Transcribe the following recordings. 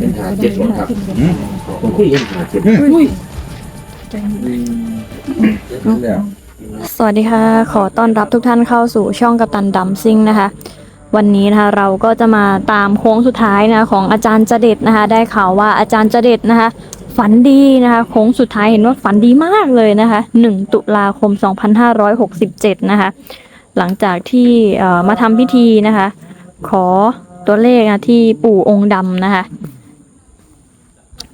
เป็นหาเจ็ดหรอครับผมคุยกันหาเจ็ดอุ้ยแล้วสวัสดีค่ะ ขอต้อนรับทุกท่านเข้าสู่ช่องกัปตันดัมซิงนะคะ วันนี้นะคะเราก็จะมาตามโค้งสุดท้ายนะของอาจารย์เจเด็ดนะคะ ได้ข่าวว่าอาจารย์เจเด็ดนะคะ ฝันดีนะคะโค้งสุดท้ายเห็นว่าฝันดีมากเลยนะคะ1ตุลาคม 2567 นะคะ หลังจากที่มาทำพิธีนะคะ ขอตัวเลขนะที่ปู่องค์ดำนะคะ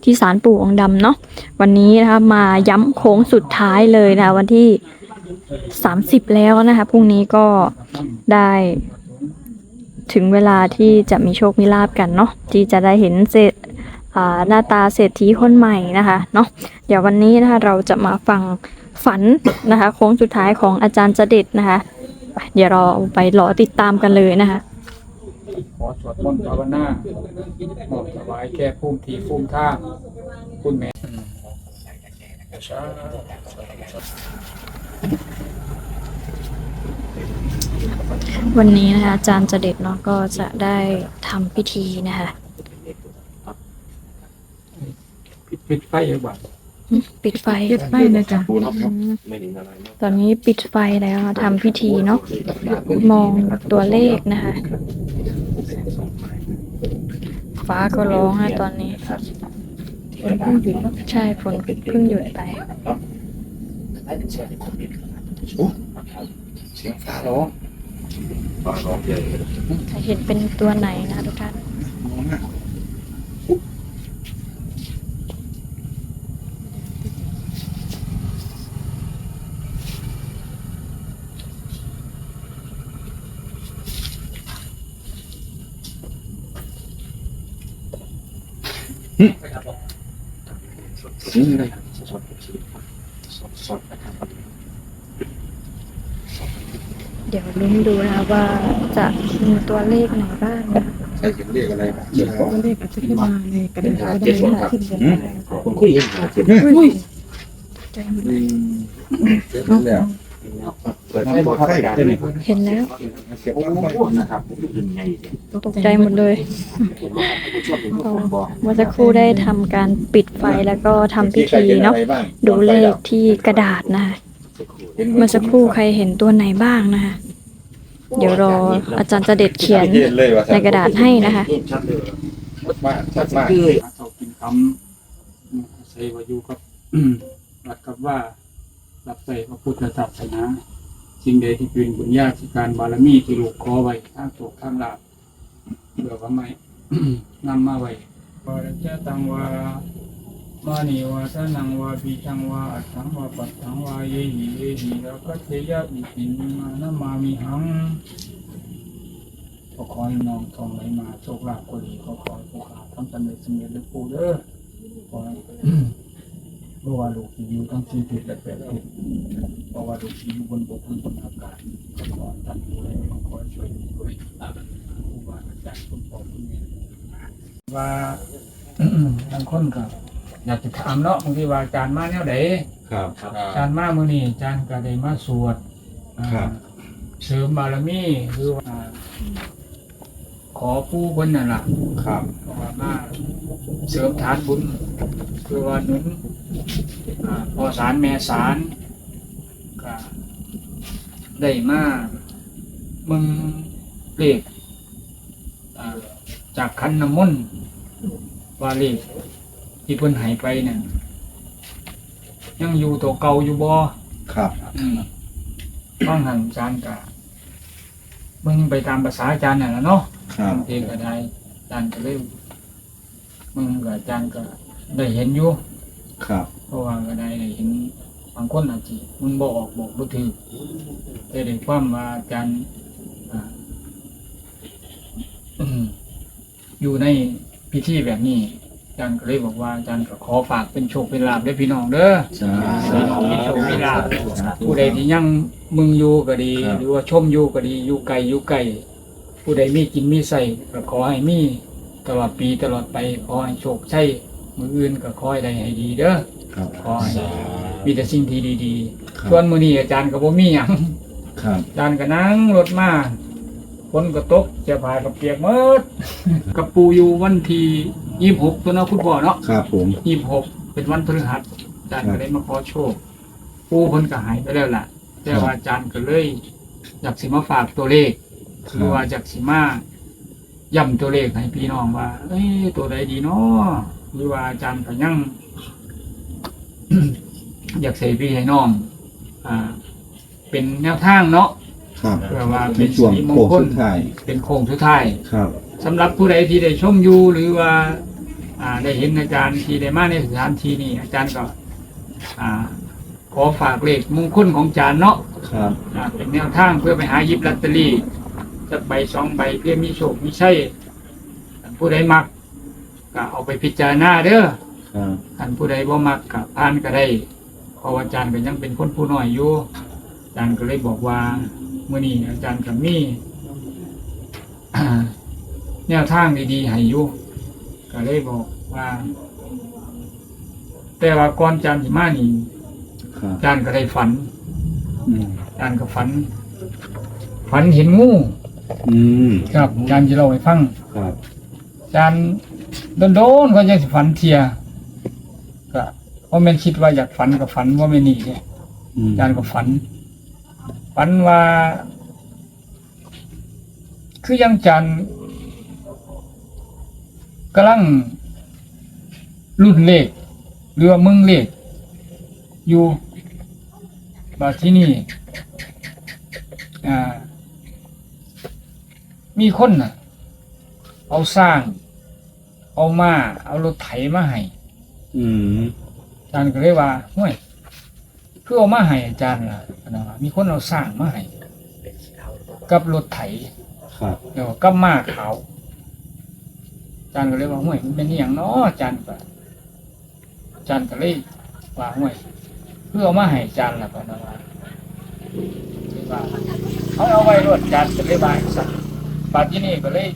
ที่ศาลปู่องค์ดำเนาะวันนี้นะคะมาย้ำโค้งสุดท้ายเลยนะคะวันที่ 30 แล้วนะคะพรุ่งนี้ก็ได้ถึงเวลาที่จะมีโชคมีลาบกันเนาะที่จะได้เห็นเศษหน้าตาเศรษฐีคนใหม่นะคะเนาะเดี๋ยววันนี้นะคะเราจะมาฟังฝันนะคะโค้งสุดท้ายของอาจารย์จเด็ดนะคะเดี๋ยวเราไปรอติดตามกันเลยนะคะ ขอสวดมนต์ภาวนาหมอบถวายแก่ภูมิทีภูมิท่างคุณแม่สาธุวันนี้นะคะอาจารย์เจเด็ดเนาะก็จะได้ทำพิธีนะคะปิดปิดไฟเอาบัดปิดไฟเย็ดไปนะจ๊ะปูนครับไม่ได้อะไรมากตอนนี้ปิดไฟแล้วทำพิธีเนาะมองตัวเลขนะคะ ฟ้าก็ร้องอะตอนนี้ฝนเพิ่งหยุดแล้วใช่ฝนเพิ่งหยุดไปเสียงฟ้าร้องฟ้าร้องใหญ่เห็นเป็นตัวไหนนะทุกท่าน นี่เลยสดสดสดนะครับเดี๋ยวลุ้นดูนะคะว่าจะมีตัวเลขไหนบ้างนะใช่เขียนเรียกอะไรเจ็ดตัวเลขอาจจะขึ้นมาในกระเป็นดาษหาก็เจ็ได้ดหรอครับขึ้นกันได้ผมคุยกันหาเจ็ดอุ้ยใจหมดเจ็ดแล้ว เปิดให้บอกใครได้ไหมเห็นแล้วเก็บโอ้ตั้งไว้โหนะครับยังไงตกใจหมดเลยก็เมื่อสักครู่ได้ทำการปิดไฟแล้วก็ทำพิธีเนาะอะไรบ้างดูเลขที่กระดาษนะคะเมื่อสักครู่ใครเห็นตัวไหนบ้างนะคะเดี๋ยวรออาจารย์จะเด็ดเขียนเลยว่ะในกระดาษให้นะคะ ชัดเลยมากชัดมากพระเจ้ากินคำใส่วาอยุกับรัดกับว่า รับใส่พระพุทธศาสนาสิ่งใดที่เป็นบุญญาธิการบารมีที่ลูกขอไว้ทางตกทางหลาบเพื่อว่าไม่นำมาไว้วาจะตังวามานิวาสนังวาปีชังวาอัตถังวาปัตถังวาเยหิเยหิแล้วก็เทยะอิปินมานะมามิหังขอขอให้น้องทองไหลมาโชคลาภก็ดีขอขอให้ผู้ขาทำสำเร็จสำเร็จเลยปูเด้อขอให้ ราะว่าลูกที่อยู่ทั้งสี่ทิศและแปดทิศเพราะว่าลูกที่อยู่บนบกบนอากาศขอขอให้ท่านดูแลขอช่วยด้วยครูบาอาจารย์คุณพ่อคุณแม่ว่าทางคนก็อยากจะถามเนาะบางทีว่าอาจารย์มาแนวไหนครับอาจารย์มามื้อนี้อาจารย์ก็ได้มาสวดครับเสริมบารมีหรือว่า ขอผู้เพิ่นนั่นล่ะครับเพราะว่ามาเสริมฐานบุญคือว่าหนุนอ่าพอสารแม่สารก็ได้มามึงเลขอ่าจากคันน้ำมนต์ว่าเลขที่เพิ่นใหายไปเนี่ยยังอยู่ตัวเก่าอยู่บ่ครับ อืมต้องหันจานกะมึงไปตามภาษาอาจารย์น่ะล่ะเนาะ ครับบางทีก็ได้อาจารย์ก็เลยมึงกับอาจารย์ก็ได้เห็นอยู่ครับ เพราะว่าก็ได้ได้เห็นบางคนอาจจะมึงบอกออกบอกบ่ถือแต่ได้ความว่าอาจารย์อ่าอืมอยู่ในพิธีแบบนี้อาจารย์ก็เลยบอกว่าอาจารย์ก็ขอฝากเป็นโชคเป็นลาภด้วยพี่น้องเด้อ สาพี่น้องมีโชคมีลาภ ผู้ใดที่ยังมึงอยู่ก็ดี ครับ หรือว่าชมอยู่ก็ดีอยู่ไกลอยู่ไกล ผู้ใดมีกินมีใส่ก็ขอให้มีตลอดปีตลอดไปขอให้โชคใช่มืออื่นก็ขอให้ได้ให้ดีเด้อครับขอให้มีแต่สิ่งที่ดีครัๆบส่วนมื้อนี้อาจารย์ก็บ่มีหยังครับอาจารย์ก็นั่งรถมาฝนก็ตกเสื้อผ้าก็เปียกหมดกับปูอยู่วันที่ยี่สิบหกตัวเนาะคุณพ่อเนาะครับผมยี่สิบหกเป็นวันพฤหัสอาจารย์ก็เลยมาขอโชค ปูเพิ่นก็หายไปแล้วล่ะ แต่ว่าอาจารย์ก็เลย อยากสิมาฝากตัวเลข คหรือรัว่าบจากสิมาย่ำตัวเลขให้พี่น้องว่า เอ้ยตัวใดดีเนาะหรือว่าอาจารย์ก็ยัง อยากใส่พี่ให้น้อง อ่า เป็นแนวทางเนาะครับเพื่อว่าในเป็นช่วงสีมโค้งงคลสุดท้ายเป็นโค้งสุดท้าย ครับ สำหรับผู้ใดที่ได้ชมอยู่หรือว่า อ่าได้เห็นอาจารย์ที่ได้มาในสถานที่นี้อาจารย์ก็ อ่า ขอฝากเลขมงคลของอาจารย์เนาะครับ อ่าเป็นแนวทางเพื่อไปหาหยิบลอตเตอรี่ จะใบสองใบเพื่อมีโชคมีชัยท่านผู้ใดมักก็เอาไปพิจารณาเด้อครับท่านผู้ใดบ่มักก็ผ่านก็ได้เพราะว่าอาจารย์ก็ยังเป็นคนผู้น้อยอยู่อาจารย์ก็เลยบอกว่ามื้อนี้อาจารย์ก็มีอ่าแนวทางดีๆให้อยู่ก็เลยบอกว่า แต่ว่าก่อนอาจารย์สิมานี่ครับอาจารย์ก็ได้ฝันอืมอาจารย์ก็ฝัน ฝันเห็นงู อืมครับอาจารย์จะเล่าให้ฟังครับอาจารย์โดนๆก็ยังสิฝันเทียก็เพราะแม่นคิดว่าอยากฝันก็ฝันว่าไม่นี่เนี่ยอืมอาจารย์ก็ฝัน ฝันว่า คือยังอาจารย์กำลังรุ่นเลขหรือว่ามึงเลขอยู่บาที่นี่อ่า มีคนน่ะ เอาสร้าง เอามาเอารถไถมาให้อืมอาจารย์ก็เลยว่าห่วยเพื่อเอามาให้อาจารย์ล่ะนะว่ามีคนเอาสร้างมาให้กับรถไถครับ เดี๋ยวกับม้าขาวอาจารย์ก็เลยว่าห่วยมันเป็นอหย่างเนาะอาจารย์ก็อาจารย์ก็เลยว่าห่วยเพื่อเอามาให้อาจารย์ล่ะพะนะว่าเลยว่าเขาเอาไว้รถอาจารย์ก็เลยว่าสัตว์ปั จจุบันก็เลย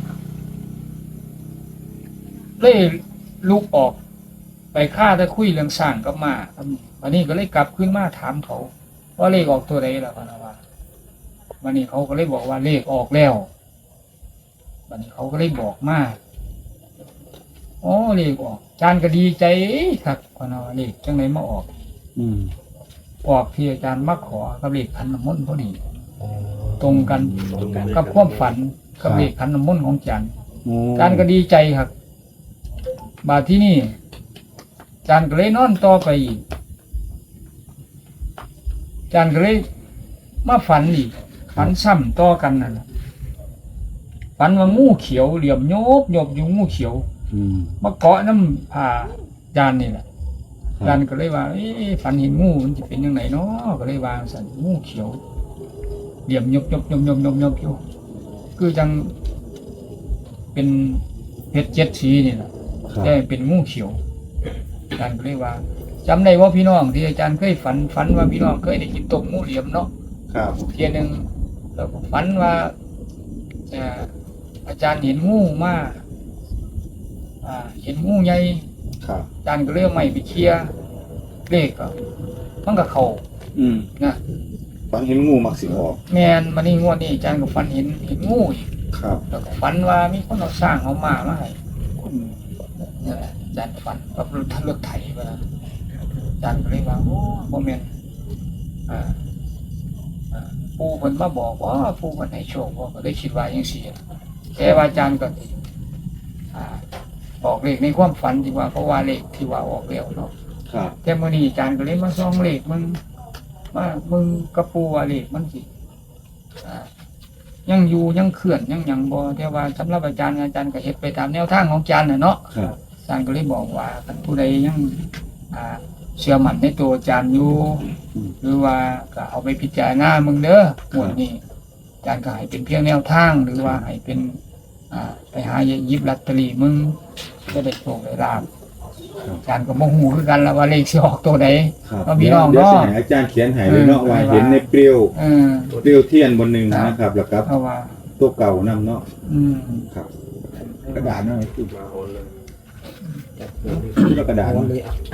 เลยลุกออกไปฆ่าถ้าคุยเรื่องสร้างกับมาครับวันนี้ก็เลยกลับขึ้นมาถามเขา ว่าเลขออกตัวใดแล้วพะนะว่าวันนี้เขาก็เลยบอกว่าเลขออกแล้ววันนี้เขาก็เลยบอกมาอ๋อเลขออกอาจารย์ก็ดีใจครับพะนะว่าเลขจังไหนมาออก อืมออกที่อาจารย์มาขอกับเลขขันน้ำมนต์พอดีตรงกันกับความฝันกับเลขขันน้ำมนต์ของอาจารย์โอ้อาจารย์ก็ดีใจครับ มาที่นี่อาจารย์ก็เลยนอนต่อไปอีกอาจารย์ก็เลยมาฝันอีกฝันซ้ำต่อกันนั่นน่ะฝันว่างูเขียวเหลี่ยมโยบโยบอยู่งูเขียวอืมมาเกาะน้ำผ่าอาจารย์นี่แหละอาจารย์ก็เลยว่าเอ๊ะฝันเห็นงูมันจะเป็นยังไงเนาะก็เลยวางสันงูเขียวเหลี่ยมยบยบยบยบยบยบอยู่ คือจัง เป็นเพชรเจ็ดสีนี่แหละครับแต่เป็นงูเขียวอาจารย์ก็เลยว่าจำได้ว่าพี่น้องที่อาจารย์เคยฝันฝันว่าพี่น้องเคยได้กินต้มงูเหลี่ยมเนาะ ครับเทียหนึ่งแล้วก็ฝันว่าเอ่ออาจารย์เห็นงูมาอ่า เห็นงูใหญ่ครับอาจารย์ก็เลื่อไม่ไปเคลียร์เลขก็มันก็เขาอืมนะ ฝันเห็นงูมักสิออก แมนมานี่งวดนี้อาจารย์ก็ฝันเห็นเห็นงูอีกครับ แล้วก็ฝันว่ามีคนเอาสร้างเอามามาให้นี่แหละอาจารย์ฝันกับรถทันรถไถมาอาจารย์ก็เลยว่าโอ้โมเมนอ่าอ่าปูเพิ่นมาบอกว่าปูเพิ่นให้โชคว่าก็เลยคิดว่าอย่างสี่แต่ว่าอาจารย์ก็อ่าบอกเลขในความฝันดีกว่าเพราะว่าเลขที่ว่าออกแล้วเนาะครับ แต่มื่อนี้อาจารย์ก็เลยมาซ่องเลขมึง มามึงกระปูว่าเลขมันสิอ่ายังอยู่ยังเคลื่อนยังหยังบ่แต่ว่าสำหรับอาจารย์อาจารย์ก็เฮ็ดไปตามแนวทางของอาจารย์น่ะเนาะครับอาจารย์ก็เลยบอกว่าคันผู้ใดยังอ่าเชื่อมั่นในตัวอาจารย์อยู่หรือว่าก็เอาไปพิจารณามึงเด้อหมวดนี้อาจารย์ก็ให้เป็นเพียงแนวทาง หรือว่าให้เป็นอ่าไปหาหยิบลอตเตอรี่มึงจะได้โชคได้ลาบ อาจารย์ก็บ่ฮู้คือกันแล้วว่าเลขสิออกตัวใด ครับเอาพี่เดี๋ยวน้องเดี๋ยวเนาะ สิให้อาจารย์เขียนให้เลยเนาะเออว่าเห็นในเปรี้ยวเออ เปรี้ยวเทียนบนหนึ่งครับ นะครับแล้วครับเพราะว่า ตัวเก่านำเนาะอืมครับ กระดาษเนาะคือกระดาษเนาะ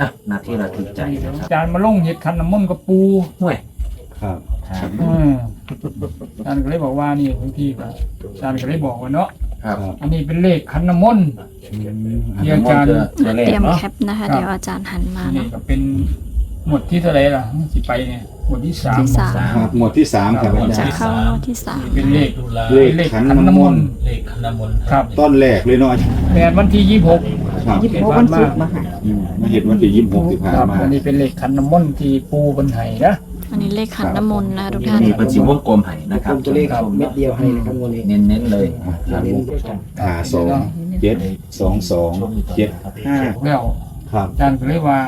อะนาที่เราถูกใจนะครับอาจารย์มาลงเห็ดคันน้ำมนต์กับปูห่วยครับครับ อืมอาจารย์ก็เลยบอกว่านี่บางทีก็อาจารย์ก็เลยบอกว่าเนาะ คครับอันนี้เป็นเลขขันน้ำมนต์ที่อาจารย์ ตัวเลขเตรียมเนาะแคปนะคะ ครับ เดี๋ยวอาจารย์หันมาอันนี้เนาะ ก็เป็นหมวดที่เท่าไหรล่ะสิไปเนี่ยหมวดที่สามที่สามครับหมวดที่สามครับอาจะจารย์ เข้างวดที่สามเป็นเลขเลข ขันน้ำมนต์ เลขคณะมนต์ครับต้นแรกเลยเนาะแปดวันที่ยี่สิบหก ครับยี่สิบหกวันศุกร์มาค่ะ อืมมาเห็นวันที่ยี่สิบหกที่ผ่านครับมาอันนี้เป็นเลขขันน้ำมนต์ที่ปูบนไห้นะ อันนี้เลขขันน้ำมนต์นะทุกท่านนี่เป็นสีวงกลมให้นะครับตัวเลขเม็ดเดียวให้นะครับวันนี้เน้นๆเลยเน้นด้วยกันหาสองเจ็ดสองสองเจ็ดห้าแล้วครับอาจารย์ก็เลยว่า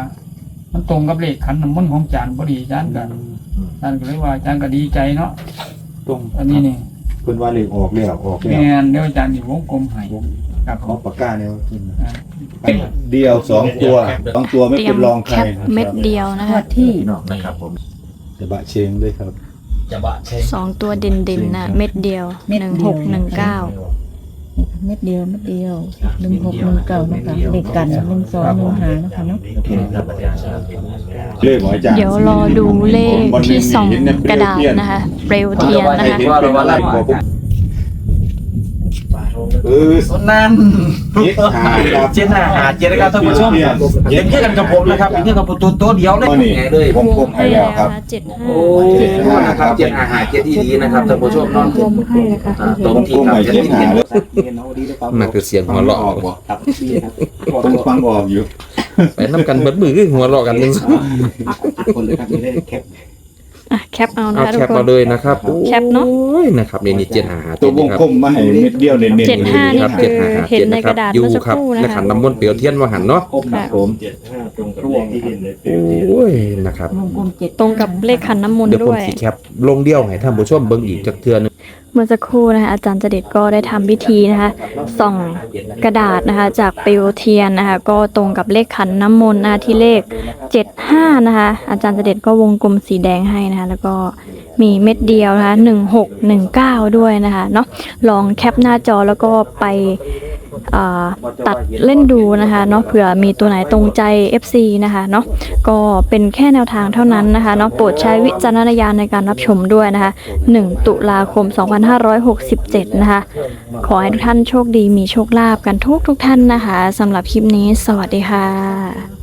มันตรงกับเลขขันน้ำมนต์ของอาจารย์พอดีอาจารย์ก็อาจารย์ก็เลยว่าอาจารย์ก็ดีใจเนาะตรงอันนี้นี่เพิ่นว่าเลขออกแล้วออกแมแล้วนเดี๋ยวอาจารย์อยู่วงกลมให้ครับขอปากกาเนี่ยขึ้นอ่าเดียวสองตัวสองตัวไม่เตรียเป็มนรองใคแครปนะเม็ดครับเดียวนะงวคะดที่พี่น้องนะครับผม จะบะเชงด้วยครับ จะบะเชงสองตัวเด่นๆนะเม็ดเดียวหนึ่งหกหนึ่งเก้าเม็ดเดียวเม็ดเดียวหนึ่งหกหนึ่งเก้านะคะเลขกันหนึ่งสองหนึ่งหานะคะเนาะครับอาจารย์ครับเลขของอาจารย์ เดี๋ยวรอดูเลขที่สองกระดาษนะคะ เปลวเทียนนะคะเห็นเป็นอะไร บอกผมเออส่วนนั้นเจ็ดหาครับเจ็ดหาหาเจ็ดนะครับท่านผู้ชมเป็นเพื่อนกับผมนะครับเป็นเพื่อนกับผมตัวตัวเดียวเลยก็นี่ไงเลยผมกลมให้แล้วครับเจ็ดห้าโอ้นะครับเจ็ดหาหาเจ็ดดีๆนะครับท่านผู้ชมเนาะรวมให้นะคะอ่าตรงที่กลมครับให้จะเจ็ดได้หาเห็นแล้วมันคือเสียงหัวเราะออกบ่ครับนี่ครับต้องฟังออกอยู่ไปน้ำกันเบิดมือคือหัวเราะกันนึงคนเลยครับไม่ได้แคป อะแคปเอานะเอาคะทุแคกปคมาน เลยนะครับแคปเนอะ โอ้ยนะครับนี่นี่เจ็ดหาหาตัเจ็วดวงนะครับกลมมาให้เม็ดเดียวเน้นๆเจ็ดห้านี่ครับคืเจ็ดอหาหาเห็นเจ็ดในนะคกรับระดาษอยู่เมื่อสักครับครู่นะในคะขันน้ำมนต์เปลวเทียนว่าหันเนาะก้มนะผมโอ้ยนะครับ วงกลมเจ็ดตรงกับเลขขันน้ำมนต์เดี๋ยวผมด้วยสิแคปลงเดียวให้ท่านผู้ชมเบิ่งอีกจักเทื่อหนึง เมื่อสักครู่นะคะอาจารย์เจเด็ดก็ได้ทำพิธีนะคะส่องกระดาษนะคะจากเปลวเทียนนะคะก็ตรงกับเลขขันน้ำมนต์นะคะที่เลข 75 นะคะอาจารย์เจเด็ดก็วงกลมสีแดงให้นะคะแล้วก็มีเม็ดเดียวนะคะ1619 ด้วยนะคะเนาะลองแคปหน้าจอแล้วก็ไป ตัดเล่นดูนะคะเนาะเผื่อมีตัวไหนตรงใจ FC นะคะเนาะก็เป็นแค่แนวทางเท่านั้นนะคะเนาะโปรดใช้วิจารณญาณในการรับชมด้วยนะคะ 1 ตุลาคม 2567 นะคะ ขอให้ทุกท่านโชคดีมีโชคลาภกันทุกทุกท่านนะคะสำหรับคลิปนี้สวัสดีค่ะ